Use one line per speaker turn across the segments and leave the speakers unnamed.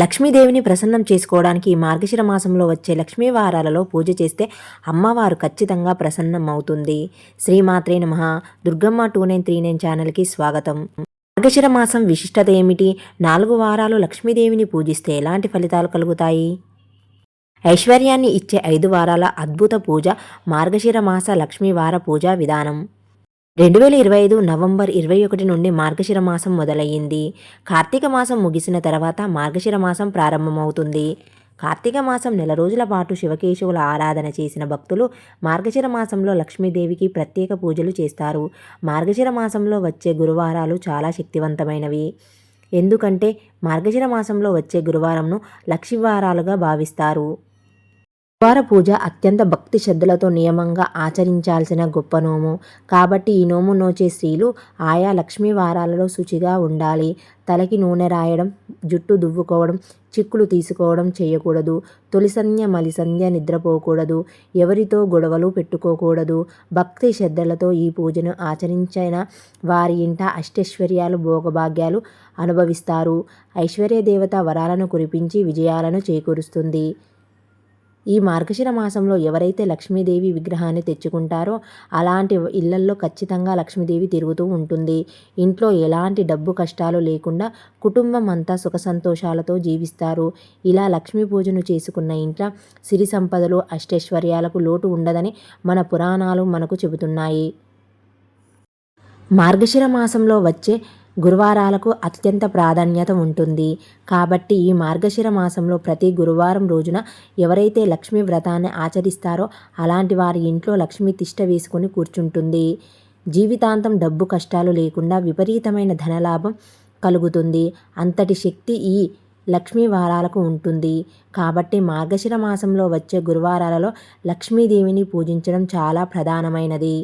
లక్ష్మీదేవిని ప్రసన్నం చేసుకోవడానికి ఈ మార్గశిర మాసంలో వచ్చే లక్ష్మీ వారాలలో పూజ చేస్తే అమ్మవారు ఖచ్చితంగా ప్రసన్నం అవుతుంది శ్రీమాత్రే నమ. Durgamma two nine three nine ఛానల్కి స్వాగతం. మార్గశిర మాసం విశిష్టత ఏమిటి? నాలుగు వారాలు లక్ష్మీదేవిని పూజిస్తే ఎలాంటి ఫలితాలు కలుగుతాయి? ఐశ్వర్యాన్ని ఇచ్చే ఐదు వారాల అద్భుత పూజ మార్గశిర మాస లక్ష్మీ వార పూజా విధానం. రెండు వేల ఇరవై ఐదు నవంబర్ ఇరవై ఒకటి నుండి మార్గశిర మాసం మొదలయ్యింది. కార్తీక మాసం ముగిసిన తర్వాత మార్గశిర మాసం ప్రారంభమవుతుంది. కార్తీక మాసం నెల రోజుల పాటు శివకేశవుల ఆరాధన చేసిన భక్తులు మార్గశిర మాసంలో లక్ష్మీదేవికి ప్రత్యేక పూజలు చేస్తారు. మార్గశిర మాసంలో వచ్చే గురువారాలు చాలా శక్తివంతమైనవి. ఎందుకంటే మార్గశిర మాసంలో వచ్చే గురువారంను లక్ష్మీవారాలుగా భావిస్తారు. గురువార పూజ అత్యంత భక్తి శ్రద్ధలతో నియమంగా ఆచరించాల్సిన గొప్ప నోము. కాబట్టి ఈ నోము నోచే స్త్రీలు ఆయా లక్ష్మీ వారాలలో శుచిగా ఉండాలి. తలకి నూనె రాయడం జుట్టు దువ్వుకోవడం చిక్కులు తీసుకోవడం చేయకూడదు. తొలి సంధ్య మలి సంధ్య నిద్రపోకూడదు. ఎవరితో గొడవలు పెట్టుకోకూడదు. భక్తి శ్రద్ధలతో ఈ పూజను ఆచరించిన వారి ఇంట అష్టైశ్వర్యాలు భోగభాగ్యాలు అనుభవిస్తారు. ఐశ్వర్య దేవత వరాలను కురిపించి విజయాలను చేకూరుస్తుంది. ఈ మార్గశిర మాసంలో ఎవరైతే లక్ష్మీదేవి విగ్రహాన్ని తెచ్చుకుంటారో అలాంటి ఇళ్ళల్లో ఖచ్చితంగా లక్ష్మీదేవి తిరుగుతూ ఉంటుంది. ఇంట్లో ఎలాంటి డబ్బు కష్టాలు లేకుండా కుటుంబం అంతా సుఖ సంతోషాలతో జీవిస్తారు. ఇలా లక్ష్మీ పూజను చేసుకున్న ఇంట్లో సిరి సంపదలు అష్టైశ్వర్యాలకు లోటు ఉండదని మన పురాణాలు మనకు చెబుతున్నాయి. మార్గశిర మాసంలో వచ్చే గురువారాలకు అత్యంత ప్రాధాన్యత ఉంటుంది. కాబట్టి ఈ మార్గశిర మాసంలో ప్రతి గురువారం రోజున ఎవరైతే లక్ష్మీ వ్రతాన్ని ఆచరిస్తారో అలాంటి వారి ఇంట్లో లక్ష్మి తిష్ట వేసుకొని కూర్చుంటుంది. జీవితాంతం డబ్బు కష్టాలు లేకుండా విపరీతమైన ధనలాభం కలుగుతుంది. అంతటి శక్తి ఈ లక్ష్మీ వారాలకు ఉంటుంది. కాబట్టి మార్గశిర మాసంలో వచ్చే గురువారాలలో లక్ష్మీదేవిని పూజించడం చాలా ప్రధానమైనది.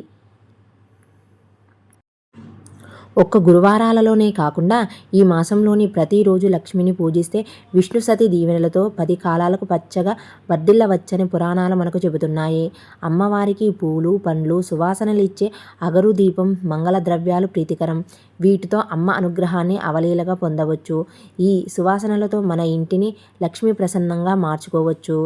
ఒక్క గురువారాలలోనే కాకుండా ఈ మాసంలోని ప్రతిరోజు లక్ష్మిని పూజిస్తే విష్ణు సతి దీవెనలతో పది కాలాలకు పచ్చగా వర్ధిల్లవచ్చని పురాణాలు మనకు చెబుతున్నాయి. అమ్మవారికి పూలు పండ్లు సువాసనలు ఇచ్చే అగరు దీపం మంగళ ద్రవ్యాలు ప్రీతికరం. వీటితో అమ్మ అనుగ్రహాన్ని అవలీలగా పొందవచ్చు. ఈ సువాసనలతో మన ఇంటిని లక్ష్మి ప్రసన్నంగా మార్చుకోవచ్చు.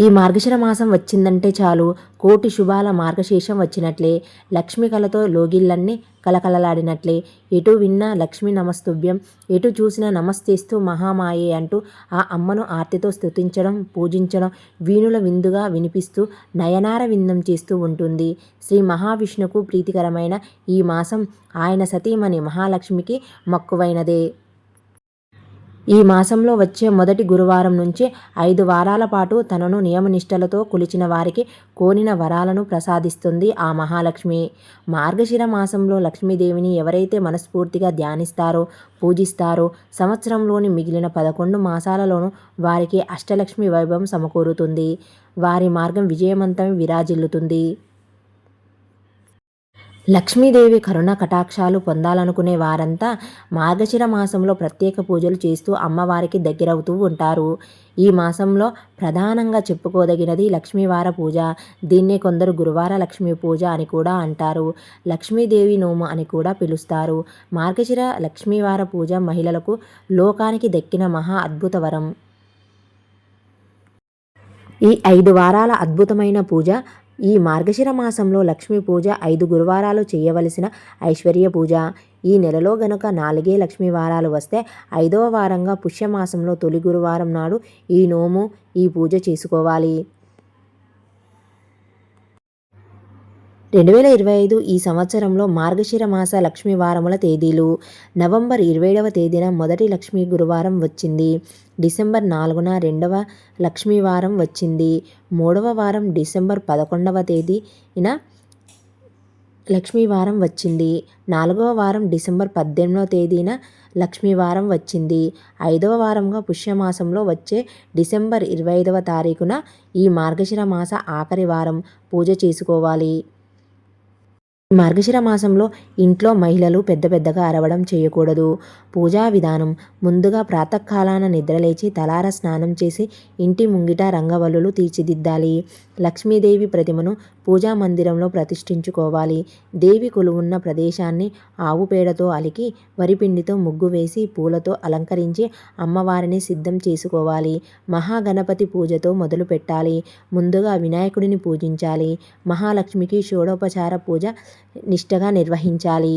ఈ మార్గశిర మాసం వచ్చిందంటే చాలు. కోటి శుభాల మార్గశీర్షం వచ్చినట్లే. లక్ష్మి కలతో లోగిళ్ళన్నీ కలకలలాడినట్లే ఎటు విన్నా లక్ష్మి నమస్తుభ్యం ఎటు చూసినా నమస్తేస్తూ మహామాయే అంటూ ఆ అమ్మను ఆర్తితో స్తుతించడం పూజించడం వీణుల విందుగా వినిపిస్తూ నయనార విందం చేస్తూ ఉంటుంది. శ్రీ మహావిష్ణుకు ప్రీతికరమైన ఈ మాసం ఆయన సతీమణి మహాలక్ష్మికి మక్కువైనదే. ఈ మాసంలో వచ్చే మొదటి గురువారం నుంచి ఐదు వారాల పాటు తనను నియమనిష్టలతో కొలిచిన వారికి కోనిన వరాలను ప్రసాదిస్తుంది ఆ మహాలక్ష్మి. మార్గశిర మాసంలో లక్ష్మీదేవిని ఎవరైతే మనస్ఫూర్తిగా ధ్యానిస్తారో పూజిస్తారో సంవత్సరంలోని మిగిలిన పదకొండు మాసాలలోనూ వారికి అష్టలక్ష్మి వైభవం సమకూరుతుంది. వారి మార్గం విజయవంతం విరాజిల్లుతుంది. లక్ష్మీదేవి కరుణ కటాక్షాలు పొందాలనుకునే వారంతా మార్గశిర మాసంలో ప్రత్యేక పూజలు చేస్తూ అమ్మవారికి దగ్గరవుతూ ఉంటారు. ఈ మాసంలో ప్రధానంగా చెప్పుకోదగినది లక్ష్మీవార పూజ. దీన్నే కొందరు గురువార లక్ష్మీ పూజ అని కూడా అంటారు. లక్ష్మీదేవి నోము అని కూడా పిలుస్తారు. మార్గశిర లక్ష్మీవార పూజ మహిళలకు లోకానికి దక్కిన మహా అద్భుత వరం ఈ ఐదు వారాల అద్భుతమైన పూజ ఈ మార్గశిర మాసంలో లక్ష్మీ పూజ ఐదు గురువారాలు చేయవలసిన ఐశ్వర్య పూజ. ఈ నెలలో గనుక నాలుగే లక్ష్మీ వారాలు వస్తే ఐదవ వారంగా పుష్యమాసంలో తొలి గురువారం నాడు ఈ నోము ఈ పూజ చేసుకోవాలి. రెండు వేల ఇరవై ఐదు ఈ సంవత్సరంలో మార్గశిర మాస లక్ష్మీ వారముల తేదీలు. నవంబర్ ఇరవైడవ తేదీన మొదటి లక్ష్మీ గురువారం వచ్చింది. డిసెంబర్ నాలుగున రెండవ లక్ష్మీ వారం వచ్చింది. మూడవ వారం డిసెంబర్ పదకొండవ తేదీన లక్ష్మీవారం వచ్చింది. నాలుగవ వారం డిసెంబర్ పద్దెనిమిదవ తేదీన లక్ష్మీ వారం వచ్చింది. ఐదవ వారంగా పుష్యమాసంలో వచ్చే డిసెంబర్ ఇరవై ఐదవ తారీఖున ఈ మార్గశిర మాస ఆఖరి వారం. పూజ చేసుకోవాలి. మార్గశిర మాసంలో ఇంట్లో మహిళలు పెద్ద పెద్దగా అరవడం చేయకూడదు. పూజా విధానం. ముందుగా ప్రాతకాలాన నిద్రలేచి తలార స్నానం చేసి ఇంటి ముంగిట రంగవల్లులు తీర్చిదిద్దాలి. లక్ష్మీదేవి ప్రతిమను పూజా మందిరంలో ప్రతిష్ఠించుకోవాలి. దేవి కొలువున్న ప్రదేశాన్ని ఆవు పేడతో అలికి వరిపిండితో ముగ్గు వేసి పూలతో అలంకరించి అమ్మవారిని సిద్ధం చేసుకోవాలి. మహాగణపతి పూజతో మొదలు పెట్టాలి. ముందుగా వినాయకుడిని పూజించాలి. మహాలక్ష్మికి షోడోపచార పూజ నిష్టగా నిర్వహించాలి.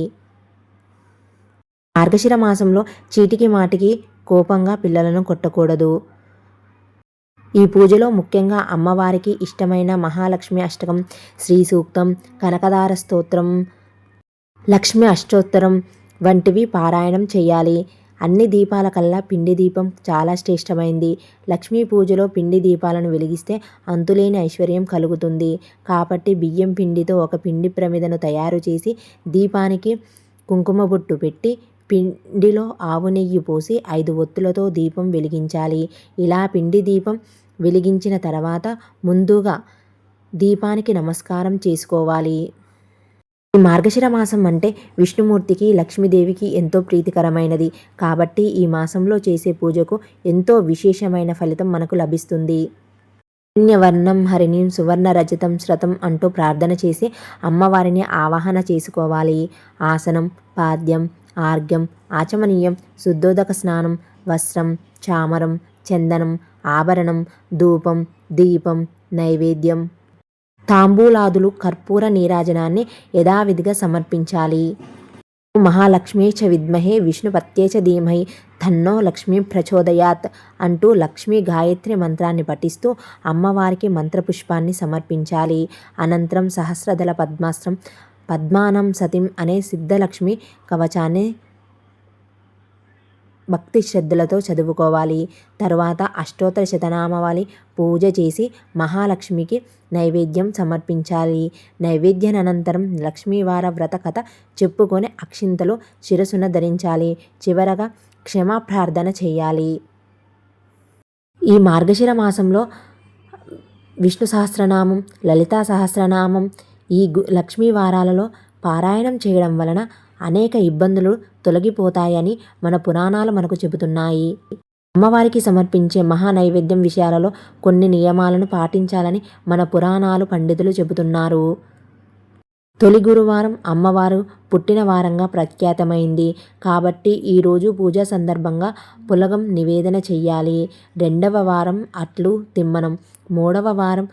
మార్గశిర మాసంలో చీటికి మాటికి కోపంగా పిల్లలను కొట్టకూడదు. ఈ పూజలో ముఖ్యంగా అమ్మవారికి ఇష్టమైన మహాలక్ష్మి అష్టకం శ్రీ సూక్తం కనకదార స్తోత్రం లక్ష్మి అష్టోత్తరం వంటివి పారాయణం చేయాలి. అన్ని దీపాల కల్లా పిండి దీపం చాలా శ్రేష్టమైంది. లక్ష్మీ పూజలో పిండి దీపాలను వెలిగిస్తే అంతులేని ఐశ్వర్యం కలుగుతుంది. కాబట్టి బియ్యం పిండితో ఒక పిండి ప్రమిదను తయారు చేసి దీపానికి కుంకుమ బొట్టు పెట్టి పిండిలో ఆవు నెయ్యి పోసి ఐదు ఒత్తులతో దీపం వెలిగించాలి. ఇలా పిండి దీపం వెలిగించిన తర్వాత ముందుగా దీపానికి నమస్కారం చేసుకోవాలి. మార్గశిర మాసం అంటే విష్ణుమూర్తికి లక్ష్మీదేవికి ఎంతో ప్రీతికరమైనది. కాబట్టి ఈ మాసంలో చేసే పూజకు ఎంతో విశేషమైన ఫలితం మనకు లభిస్తుంది. పుణ్యవర్ణం హరిణీం సువర్ణ రజతం శ్రతం అంటూ ప్రార్థన చేసి అమ్మవారిని ఆవాహన చేసుకోవాలి. ఆసనం పాద్యం ఆర్ఘ్యం ఆచమనీయం శుద్ధోదక స్నానం వస్త్రం చామరం చందనం ఆభరణం ధూపం దీపం నైవేద్యం తాంబూలాదులు కర్పూర నీరాజనాన్ని యథావిధిగా సమర్పించాలి. మహాలక్ష్మీ చ విద్మహే విష్ణుపత్యే చ ధీమహి తన్నో లక్ష్మీ ప్రచోదయాత్ అంటూ లక్ష్మీ గాయత్రి మంత్రాన్ని పఠిస్తూ అమ్మవారికి మంత్రపుష్పాన్ని సమర్పించాలి. అనంతరం సహస్రదళ పద్మాస్త్రం పద్మానం సతిం అనే సిద్ధలక్ష్మి కవచాన్ని భక్తి శ్రద్ధలతో చదువుకోవాలి. తర్వాత అష్టోత్తర శతనామావళి పూజ చేసి మహాలక్ష్మికి నైవేద్యం సమర్పించాలి. నైవేద్యం అనంతరం లక్ష్మీవార వ్రత కథ చెప్పుకొని అక్షింతలు శిరసున ధరించాలి. చివరగా క్షమాప్రార్థన చేయాలి. ఈ మార్గశిర మాసంలో విష్ణు సహస్రనామం లలితా సహస్రనామం ఈ లక్ష్మీ వారాలలో పారాయణం చేయడం వలన అనేక ఇబ్బందులు తొలగిపోతాయని మన పురాణాలు మనకు చెబుతున్నాయి. అమ్మవారికి సమర్పించే మహా నైవేద్యం విషయాలలో కొన్ని నియమాలను పాటించాలని మన పురాణాలు పండితులు చెబుతున్నారు. తొలి గురువారం అమ్మవారు పుట్టిన వారంగా ప్రఖ్యాతమైంది. కాబట్టి ఈరోజు పూజ సందర్భంగా పులగం నివేదన చెయ్యాలి. రెండవ వారం అట్లు తిమ్మనం మూడవ వారం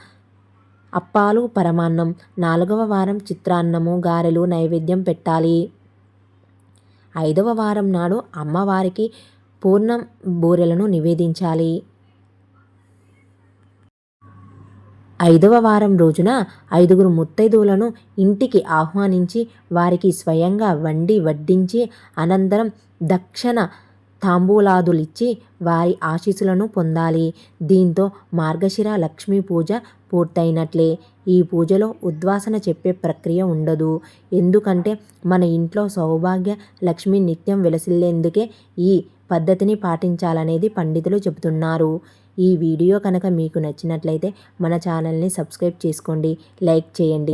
అప్పాలు పరమాన్నం నాలుగవ వారం చిత్రాన్నము గారెలు నైవేద్యం పెట్టాలి. ఐదవ వారం నాడు అమ్మవారికి పూర్ణం బూరెలను నివేదించాలి. ఐదవ వారం రోజున ఐదుగురు ముత్తైదువులను ఇంటికి ఆహ్వానించి వారికి స్వయంగా వండి వడ్డించి అనంతరం దక్షిణ తాంబూలాదులిచ్చి వారి ఆశీస్సులను పొందాలి. దీంతో మార్గశిర లక్ష్మీ పూజ పూర్తయినట్లే. ఈ పూజలో ఉద్వాసన చెప్పే ప్రక్రియ ఉండదు. ఎందుకంటే మన ఇంట్లో సౌభాగ్య లక్ష్మి నిత్యం వెలసిల్లేందుకే ఈ పద్ధతిని పాటించాలనేది పండితులు చెబుతున్నారు. ఈ వీడియో కనుక మీకు నచ్చినట్లయితే మన ఛానల్ని సబ్స్క్రైబ్ చేసుకోండి. లైక్ చేయండి.